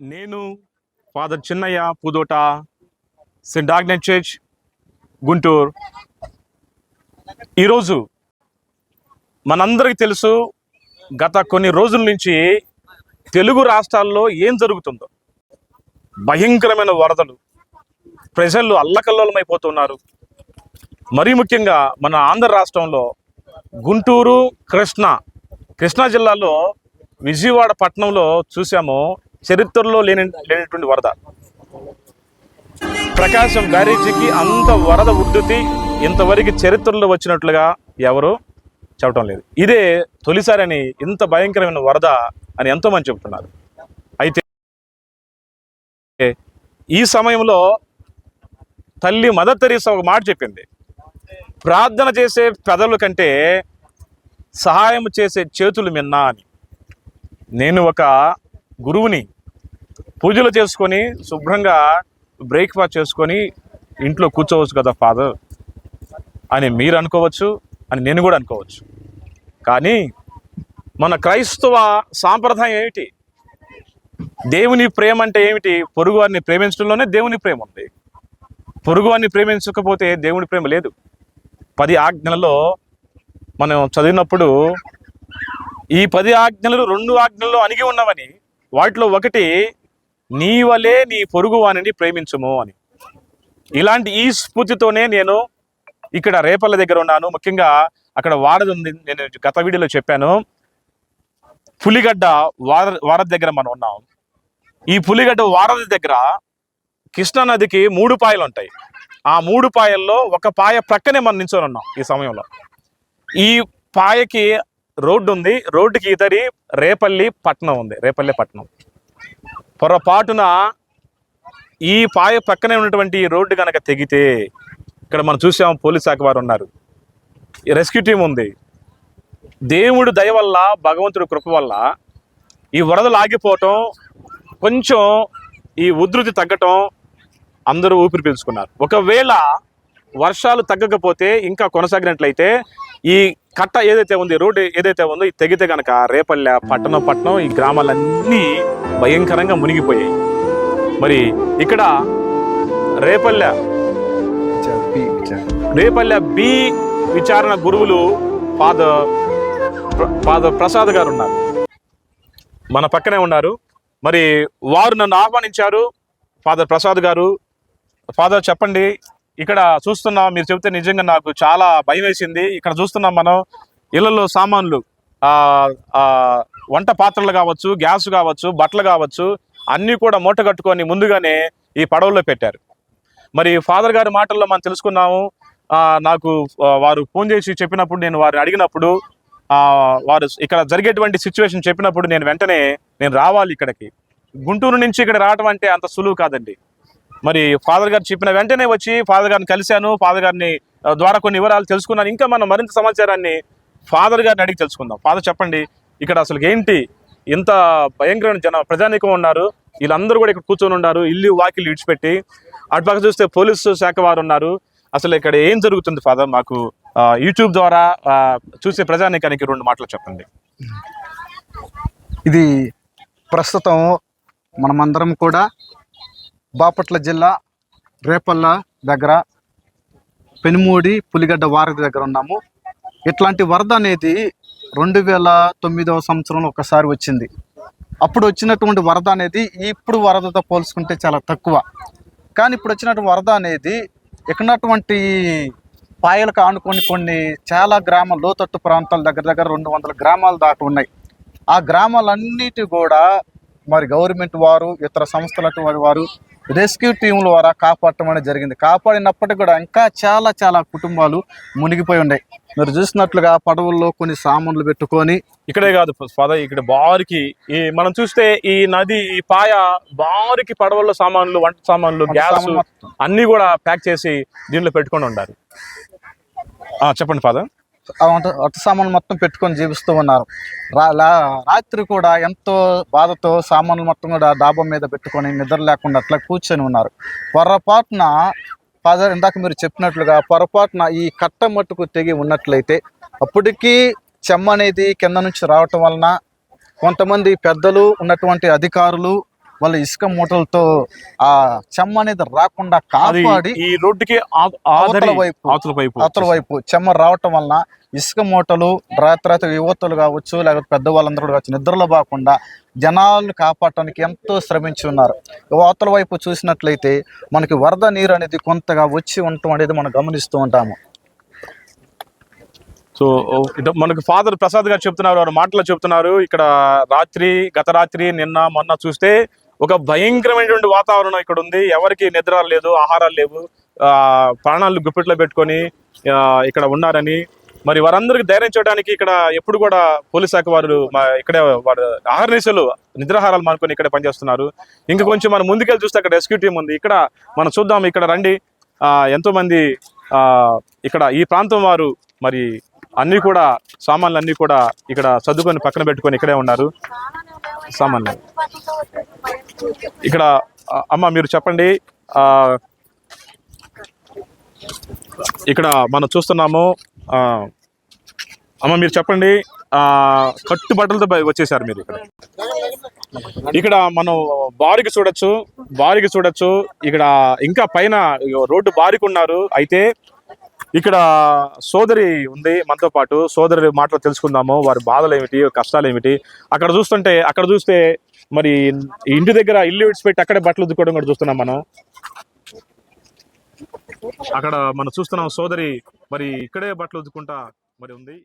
నేను father Chinnayya Pudota saint Agnes church Guntur. ఈరోజు మనందరికీ తెలుసు గత కొన్ని రోజుల నుంచి తెలుగు రాష్ట్రాల్లో ఏం జరుగుతుందో. భయంకరమైన వరదలు. ప్రజలు అల్లకల్లోలమైపోతున్నారు. మరీ ముఖ్యంగా మన ఆంధ్ర రాష్ట్రంలో గుంటూరు కృష్ణ కృష్ణా జిల్లాలో విజయవాడ పట్టణంలో చూసాము చరిత్రలో లేని లేనటువంటి వరద. ప్రకాశం బ్యారేజీకి అంత వరద ఉద్ధృతి ఇంతవరకు చరిత్రలో వచ్చినట్లుగా ఎవరు చెప్పడం లేదు. ఇదే తొలిసారని ఇంత భయంకరమైన వరద అని ఎంతోమంది చెప్తున్నారు. చెబుతున్నారు అయితే ఈ సమయంలో తల్లి మదర్ తెరీసా ఒక మాట చెప్పింది. ప్రార్థన చేసే పెదవుల కంటే సహాయం చేసే చేతులు మిన్నా అని. నేను ఒక గురువుని పూజలు చేసుకొని శుభ్రంగా బ్రేక్ఫాస్ట్ చేసుకొని ఇంట్లో కూర్చోవచ్చు కదా ఫాదర్ అని మీరు అనుకోవచ్చు అని నేను కూడా అనుకోవచ్చు. కానీ మన క్రైస్తవ సాంప్రదాయం ఏమిటి? దేవుని ప్రేమ అంటే ఏమిటి? పొరుగువారిని ప్రేమించడంలోనే దేవుని ప్రేమ ఉంది. పొరుగువారిని ప్రేమించకపోతే దేవుని ప్రేమ లేదు. పది ఆజ్ఞలలో మనం చదివినప్పుడు ఈ పది ఆజ్ఞలు రెండు ఆజ్ఞల్లో అణిగి ఉన్నవని వాటిలో ఒకటి నీ వలే నీ పొరుగు వానిని ప్రేమించుము అని. ఇలాంటి ఈ స్ఫూర్తితోనే నేను ఇక్కడ రేపల్ల దగ్గర ఉన్నాను. ముఖ్యంగా అక్కడ వారధి ఉంది. నేను గత వీడియోలో చెప్పాను. పులిగడ్డ వార వారధి దగ్గర మనం ఉన్నాం. ఈ పులిగడ్డ వారధి దగ్గర కృష్ణానదికి మూడు పాయలు ఉంటాయి. ఆ మూడు పాయల్లో ఒక పాయ ప్రక్కనే మనం నించొని ఉన్నాం ఈ సమయంలో. ఈ పాయకి రోడ్డు ఉంది రోడ్డుకి ఇతరి రేపల్లి పట్నం ఉంది. రేపల్లి పట్నం. పొరపాటున ఈ పాయ పక్కనే ఉన్నటువంటి ఈ రోడ్డు కనుక తెగితే ఇక్కడ మనం చూసాం పోలీస్ శాఖ వారు ఉన్నారు. ఈ రెస్క్యూ టీం ఉంది. దేవుడు దయ వల్ల భగవంతుడి కృప వల్ల ఈ వరదలు ఆగిపోవటం కొంచెం ఈ ఉధృతి తగ్గటం అందరూ ఊపిరి పీల్చుకున్నారు. ఒకవేళ వర్షాలు తగ్గకపోతే ఇంకా కొనసాగినట్లయితే ఈ కట్ట ఏదైతే ఉంది రోడ్డు ఏదైతే ఉందో ఇది తెగితే గనక రేపల్లె పట్టణం పట్టణం ఈ గ్రామాలన్నీ భయంకరంగా మునిగిపోయాయి. మరి ఇక్కడ రేపల్లె రేపల్లె బి విచారణ గురువులు ఫాదర్ ఫాదర్ ప్రసాద్ గారు ఉన్నారు. మన పక్కనే ఉన్నారు. మరి వారు నన్ను ఆహ్వానించారు. ఫాదర్ ప్రసాద్ గారు ఫాదర్ చెప్పండి. ఇక్కడ చూస్తున్నాం మీరు చెబితే నిజంగా నాకు చాలా భయం వేసింది. ఇక్కడ చూస్తున్నాం మనం ఇళ్ళలో సామాన్లు వంట పాత్రలు కావచ్చు గ్యాస్ కావచ్చు బట్టలు కావచ్చు అన్నీ కూడా మూట కట్టుకొని ముందుగానే ఈ పడవలో పెట్టారు. మరి ఫాదర్ గారి మాటల్లో మనం తెలుసుకున్నాము నాకు వారు ఫోన్ చేసి చెప్పినప్పుడు నేను వారిని అడిగినప్పుడు వారు ఇక్కడ జరిగేటువంటి సిచ్యువేషన్ చెప్పినప్పుడు నేను వెంటనే నేను రావాలి ఇక్కడికి. గుంటూరు నుంచి ఇక్కడ రావడం అంటే అంత సులువు కాదండి. మరి ఫాదర్ గారు చెప్పిన వెంటనే వచ్చి ఫాదర్ గారిని కలిశాను ఫాదర్ గారిని ద్వారా కొన్ని వివరాలు తెలుసుకున్నాను. ఇంకా మనం మరింత సమాచారాన్ని ఫాదర్ గారిని అడిగి తెలుసుకుందాం. ఫాదర్ చెప్పండి ఇక్కడ అసలు ఏంటి ఇంత భయంకరమైన జన ప్రజానీకం ఉన్నారు. వీళ్ళందరూ కూడా ఇక్కడ కూర్చొని ఉన్నారు ఇల్లు వాకిలు విడిచిపెట్టి. అటుపక్క చూస్తే పోలీసు శాఖ వారు ఉన్నారు. అసలు ఇక్కడ ఏం జరుగుతుంది ఫాదర్? మాకు యూట్యూబ్ ద్వారా చూసే ప్రజానీకానికి రెండు మాటలు చెప్పండి. ఇది ప్రస్తుతం మనమందరం కూడా బాపట్ల జిల్లా రేపల్ల దగ్గర పెనుమూడి పులిగడ్డ వారధి దగ్గర ఉన్నాము. ఇట్లాంటి వరద అనేది రెండు వేల తొమ్మిదవ సంవత్సరంలో ఒకసారి వచ్చింది. అప్పుడు వచ్చినటువంటి వరద అనేది ఇప్పుడు వరదతో పోల్చుకుంటే చాలా తక్కువ. కానీ ఇప్పుడు వచ్చినటువంటి వరద అనేది ఎక్కడటువంటి పాయలకు ఆనుకొని కొన్ని చాలా గ్రామాలు లోతట్టు ప్రాంతాల దగ్గర దగ్గర రెండు వందల గ్రామాలు దాకా ఉన్నాయి. ఆ గ్రామాలన్నిటి కూడా మరి గవర్నమెంట్ వారు ఇతర సంస్థల వారు రెస్క్యూ టీముల ద్వారా కాపాడటం అనేది జరిగింది. కాపాడినప్పటికీ కూడా ఇంకా చాలా చాలా కుటుంబాలు మునిగిపోయి ఉన్నాయి. మీరు చూసినట్లుగా పడవల్లో కొన్ని సామాన్లు పెట్టుకొని ఇక్కడే కాదు ఫాదర్ ఇక్కడ బారికి ఈ మనం చూస్తే ఈ నది ఈ పాయ బారికి పడవల్లో సామాన్లు వంట సామాన్లు గ్యాస్. అన్ని కూడా ప్యాక్ చేసి దీనిలో పెట్టుకొని ఉండారు. ఆ, చెప్పండి ఫాదర్. ఆ సామాన్లు మొత్తం పెట్టుకొని జీవిస్తూ ఉన్నారు. రాత్రి కూడా ఎంతో బాధతో సామాన్లు మొత్తం కూడా డాబా మీద పెట్టుకొని నిద్ర లేకుండా అట్లా కూర్చొని ఉన్నారు. పొరపాటున ఫాదర్ ఇందాక మీరు చెప్పినట్లుగా పొరపాటున ఈ కట్ట మట్టుకు తెగి ఉన్నట్లయితే అప్పటికీ చెమ్మ అనేది కింద నుంచి రావటం వలన కొంతమంది పెద్దలు ఉన్నటువంటి అధికారులు వాళ్ళ ఇసుక మూటలతో ఆ చెమ్మ అనేది రాకుండా కాపాడి ఈ రోడ్డుకి అవతల వైపు. అవతల వైపు చెమ్మ రావటం వలన ఇసుక మూటలు రాత్రి యువతలు కావచ్చు లేకపోతే పెద్దవాళ్ళందరూ కావచ్చు నిద్రలో పోకుండా జనాలను కాపాడటానికి ఎంతో శ్రమించి ఉన్నారు అవతల వైపు చూసినట్లయితే మనకి వరద నీరు అనేది కొంతగా వచ్చి ఉండటం అనేది మనం గమనిస్తూ ఉంటాము సో మనకు ఫాదర్ ప్రసాద్ గారు చెప్తున్నారు వారు మాటలో చెప్తున్నారు ఇక్కడ రాత్రి గత రాత్రి నిన్న మొన్న చూస్తే ఒక భయంకరమైనటువంటి వాతావరణం ఇక్కడ ఉంది ఎవరికి నిద్ర లేదు ఆహారాలు లేవు. ఆ, ప్రాణాలు గుప్పిట్లో పెట్టుకొని ఇక్కడ ఉన్నారని. మరి వారందరికి ధైర్యం చేయడానికి ఇక్కడ ఎప్పుడు కూడా పోలీస్ శాఖ వారు ఇక్కడే వారు ఆహర్నిశలు నిద్రాహారాలు మానుకొని ఇక్కడే పనిచేస్తున్నారు. ఇంకా కొంచెం మనం ముందుకెళ్ళి చూస్తే అక్కడ రెస్క్యూ టీం ఉంది. ఇక్కడ మనం చూద్దాం ఇక్కడ రండి. ఆ, ఎంతో మంది ఆ, ఇక్కడ ఈ ప్రాంతం వారు మరి అన్ని కూడా సామాన్లు అన్ని కూడా ఇక్కడ సర్దుకొని పక్కన పెట్టుకొని ఇక్కడే ఉన్నారు. సామాన్లు. ఇక్కడ అమ్మ మీరు చెప్పండి. ఇక్కడ మనం చూస్తున్నాము అమ్మ మీరు చెప్పండి. కట్టుబట్టలతో వచ్చేసారు మీరు ఇక్కడ. ఇక్కడ మనం బారికి చూడొచ్చు బారికి చూడొచ్చు. ఇక్కడ ఇంకా పైన రోడ్డు బారికి ఉన్నారు అయితే ఇక్కడ సోదరి ఉంది మనతో పాటు. సోదరి మాటలు తెలుసుకుందాము. వారి బాధలు ఏమిటి కష్టాలు ఏమిటి అక్కడ చూస్తుంటే అక్కడ చూస్తే మరి ఇంటి దగ్గర ఇల్లు విడిచిపెట్టి అక్కడే బట్టలు ఉద్దుకోవడం కూడా చూస్తున్నాం మనం. అక్కడ మనం చూస్తున్నాం సోదరి మరి ఇక్కడే బట్టలు ఉద్దుకుంటా మరి ఉంది.